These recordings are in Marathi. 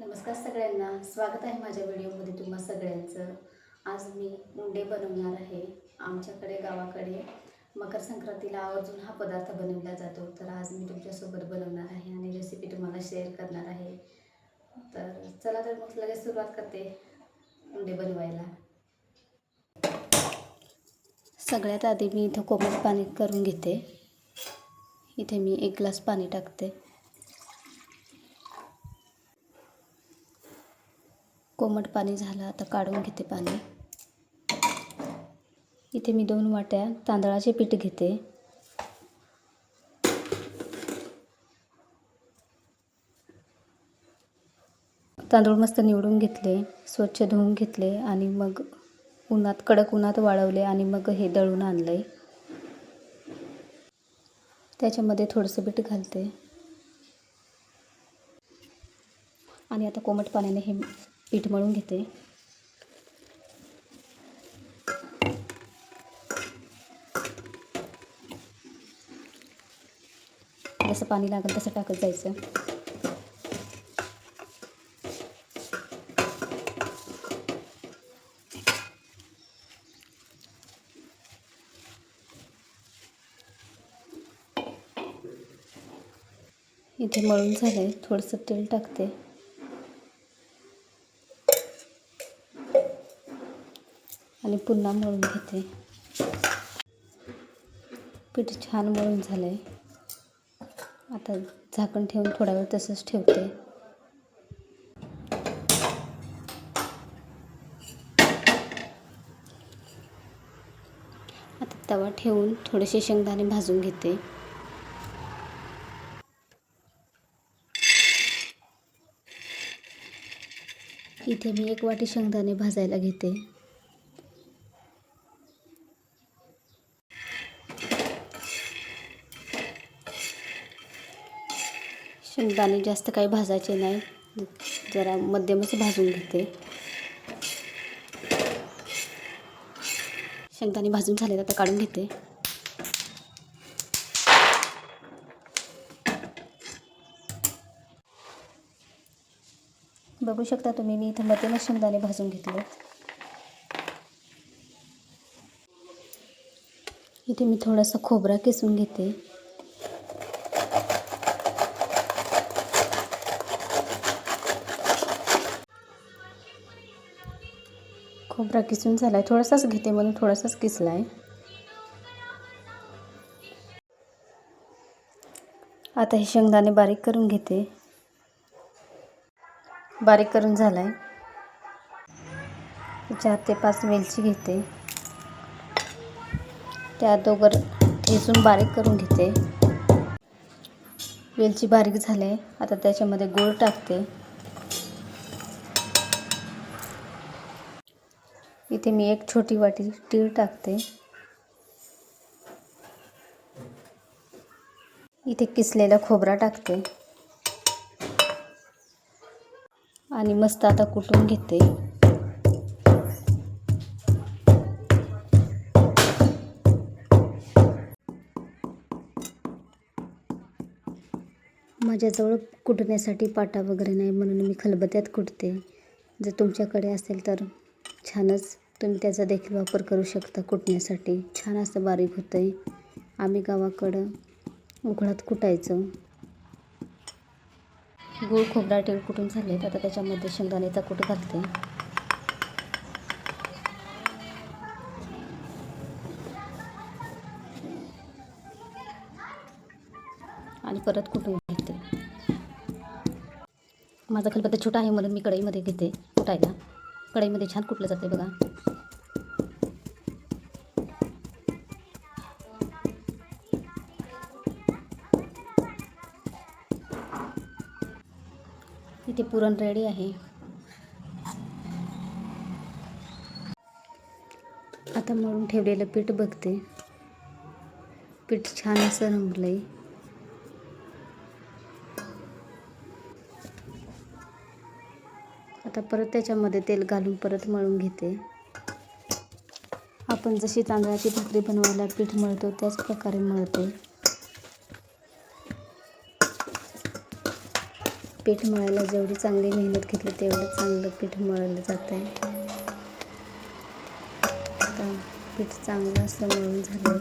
नमस्कार सगळ्यांना. स्वागत आहे माझ्या व्हिडिओमध्ये तुम्हा सगळ्यांचं. आज मी उंडे बनवणार आहे आमच्याकडे गावाकडे. मकर संक्रांतीला आवर्जून हा पदार्थ बनवला जातो. तर आज मी तुमच्यासोबत बनवणार आहे आणि रेसिपी तुम्हाला शेअर करणार आहे. तर चला तर मग लगेच सुरुवात करते उंडे बनवायला. सगळ्यात आधी मी इथं कोमट पाणी करून घेते. इथे मी एक ग्लास पाणी टाकते. कोमट पाणी झालं आता काढून घेते पाणी. इथे मी दोन वाट्या तांदळाचे पीठ घेते. तांदूळ मस्त निवडून घेतले स्वच्छ धुवून घेतले आणि मग उन्हात कडक उन्हात वाळवले आणि मग हे दळून आणले. त्याच्यामध्ये थोडंसं पीठ घालते. आणि आता कोमट पाण्याने हे पीठ मळून घेते. जसं पाणी लागेल तसं टाकत जायचं. इथे मळून झालं आहे थोडंसं तेल टाकते. आणि पुन्हा मळून घेते. पीठ छान मळून झालं आहे आता झाकण ठेवून थोडा वेळ तसंच ठेवते. आता तवा ठेवून थोडेसे शेंगदाणे भाजून घेते. इथे मी एक वाटी शेंगदाणे भाजायला घेते. शेंगदाणे जास्त काही भाजायचे नाही. जरा मध्यमच भाजून घेते. शेंगदाणे भाजून झाले आता काढून घेते. बघू शकता तुम्ही मी इथं मध्यमच शेंगदाणे भाजून घेतले. इथे मी थोडासा खोबरा किसून घेते. खोबरा किसून झाला आहे थोडासाच घेते म्हणून थोडासाच किसला आहे आता हे शेंगदाणे बारीक करून घेते. बारीक करून झाला आहे चार ते पाच वेलची घेते. त्या दोघर ठेचून बारीक करून घेते. वेलची बारीक झाले. आता त्याच्यामध्ये गूळ टाकते. इथे मी एक छोटी वाटी तीळ टाकते. इथे किसलेला खोबरा टाकते. आणि मस्त आता कुटून घेते. माझ्याजवळ कुटण्यासाठी पाटा वगैरे नाही म्हणून मी खलबत्यात कुटते. जर तुमच्याकडे असेल तर छानच. तुम्ही त्याचा देखील वापर करू शकता कुटण्यासाठी. छान असं बारीक होतं आहे आम्ही गावाकडं उघडात कुटायचं. गूळ खोबरा टेळ कुटून झाले? आता त्याच्यामध्ये शेंगदाण्याचा कूट घालते? आणि परत कुटून घेते माझा खलबत्ता छोटा आहे म्हणून मी कढईमध्ये घेते कुटायला. कढईमध्ये छान कुटलं जाते बघा. पुरण रेडी आहे. आता मळून ठेवलेलं पीठ बघते. पीठ छान असं रंगलं आता परत त्याच्यामध्ये तेल घालून परत मळून घेते. आपण जशी तांदळाची भाकरी बनवायला पीठ मळतो त्याच प्रकारे मळते. पीठ मळायला जेवढी चांगली मेहनत घेतली तेवढं चांगलं पीठ मळलं जातं आहे. आता पीठ चांगलं असं मळून झालं.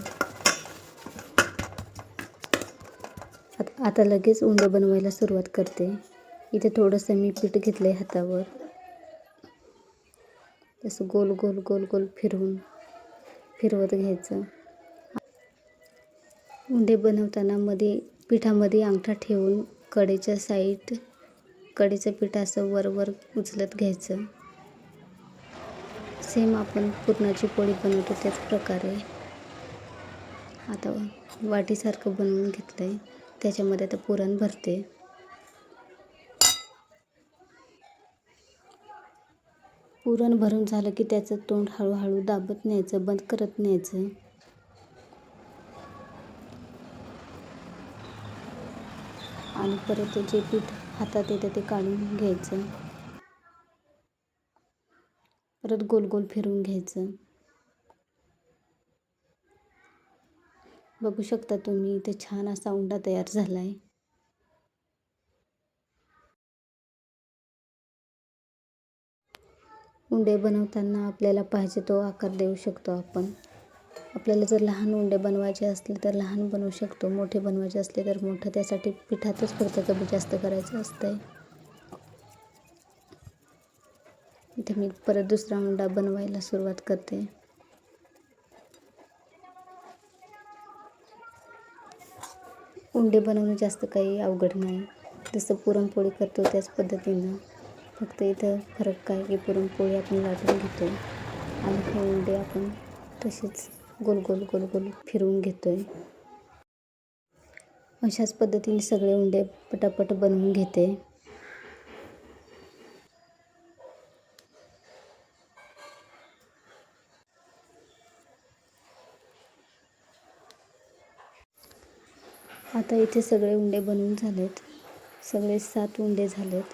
आता आता लगेच उंड बनवायला सुरुवात करते. इथे थोडंसं मी पीठ घेतलं आहे हातावर. तसं गोल गोल गोल गोल फिरवून फिरवत घ्यायचं. उंडे बनवताना मध्ये पिठामध्ये अंगठा ठेवून कडेच्या साईड कडीचं पीठ असं वर वर उचलत घ्यायचं. सेम आपण पुरणाची पोळी बनवतो त्याच प्रकारे. आता वाटीसारखं बनवून घेतलं आहे त्याच्यामध्ये आता पुरण भरते. पुरण भरून झालं की त्याचं तोंड हळूहळू दाबत न्यायचं बंद करत न्यायचं. आणि परत जे पीठ हातात येतं ते काढून घ्यायचं. परत गोल गोल फिरवून घ्यायचं. बघू शकता तुम्ही इथे छान असा उंडा तयार झाला आहे उंडे बनवताना आपल्याला पाहिजे तो आकार देऊ शकतो आपण. आपल्याला जर लहान उंडे बनवायचे असले तर लहान बनवू शकतो. मोठे बनवायचे असले तर मोठं. त्यासाठी पिठातच फक्त कमी जास्त करायचं असतंय. इथे मी परत दुसरा उंडा बनवायला सुरुवात करते. उंडे बनवणं जास्त काही अवघड नाही. जसं पुरणपोळी करतो त्याच पद्धतीनं. फक्त इथं फरक काय की पुरणपोळी आपण लाटून घेतो. आणि हे उंडे आपण तसेच गोल गोल गोल गोल फिरवून घेतो आहे अशाच पद्धतीने सगळे उंडे पटापट बनवून घेते. आता इथे सगळे उंडे बनवून झालेत. सगळे सात उंडे झालेत.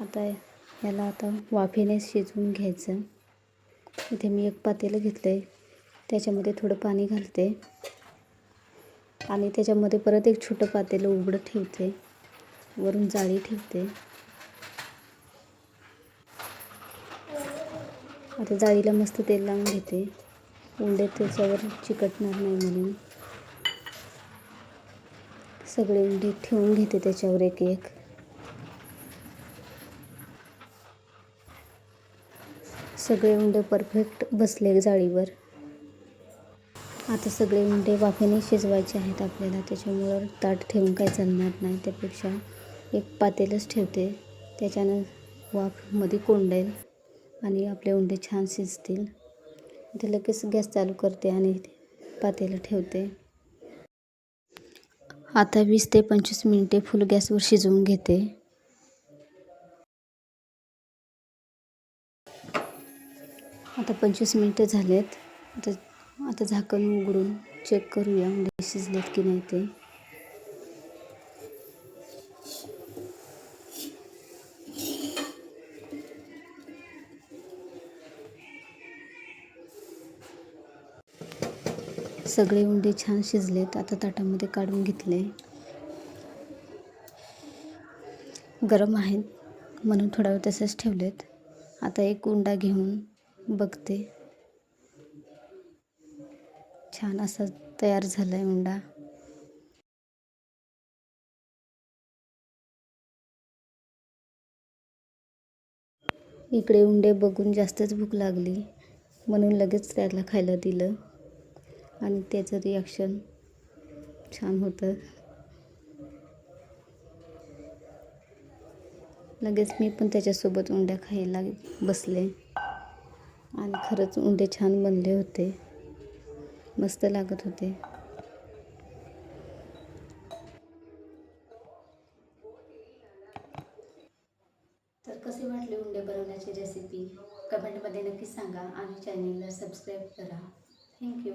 आता याला आता वाफेने शिजवून घ्यायचं. इथे मी एक पातेलं घेतलं आहे त्याच्यामध्ये थोडं पाणी घालते. आणि त्याच्यामध्ये परत एक छोटं पातेलं उघडं ठेवते. वरून जाळी ठेवते. आता जाळीला मस्त तेल लावून घेते. उंडे त्याच्यावर चिकटणार नाही म्हणून. सगळे उंडे ठेवून घेते त्याच्यावर एक एक. सगळे उंडे परफेक्ट बसले जाळीवर. आता सगळे उंडे वाफेने शिजवायचे आहेत आपल्याला त्याच्यामुळं ताट ठेवून काही चालणार नाही. त्यापेक्षा एक पातेलच ठेवते. त्याच्यानं वाफमध्ये कोंडेल आणि आपले उंडे छान शिजतील. ते लगेच गॅस चालू करते आणि पातेलं ठेवते. आता वीस ते पंचवीस मिनटे फुल गॅसवर शिजवून घेते. आता पंचवीस मिनटं झालेत. आता आता झाकण उघडून चेक करूया म्हणजे शिजलेत की नाही ते. सगळे उंडे छान शिजलेत आता ताटामध्ये काढून घेतले. गरम आहेत म्हणून थोडा वेळ तसेच ठेवलेत. आता एक उंडा घेऊन बघते. छान असा तयार झाला आहे उंडा इकडे उंडे बघून जास्तच भूक लागली. म्हणून लगेच त्याला खायला दिलं. आणि त्याचं रिॲक्शन छान होतं. लगेच मी पण त्याच्यासोबत उंड्या खायला बसले. आणि खरंच उंडे छान बनले होते. मस्त लागत होते. तर कसे वाटले उंडे बनवण्याची रेसिपी कमेंटमध्ये नक्की सांगा आणि चॅनेलला सबस्क्राईब करा. थँक्यू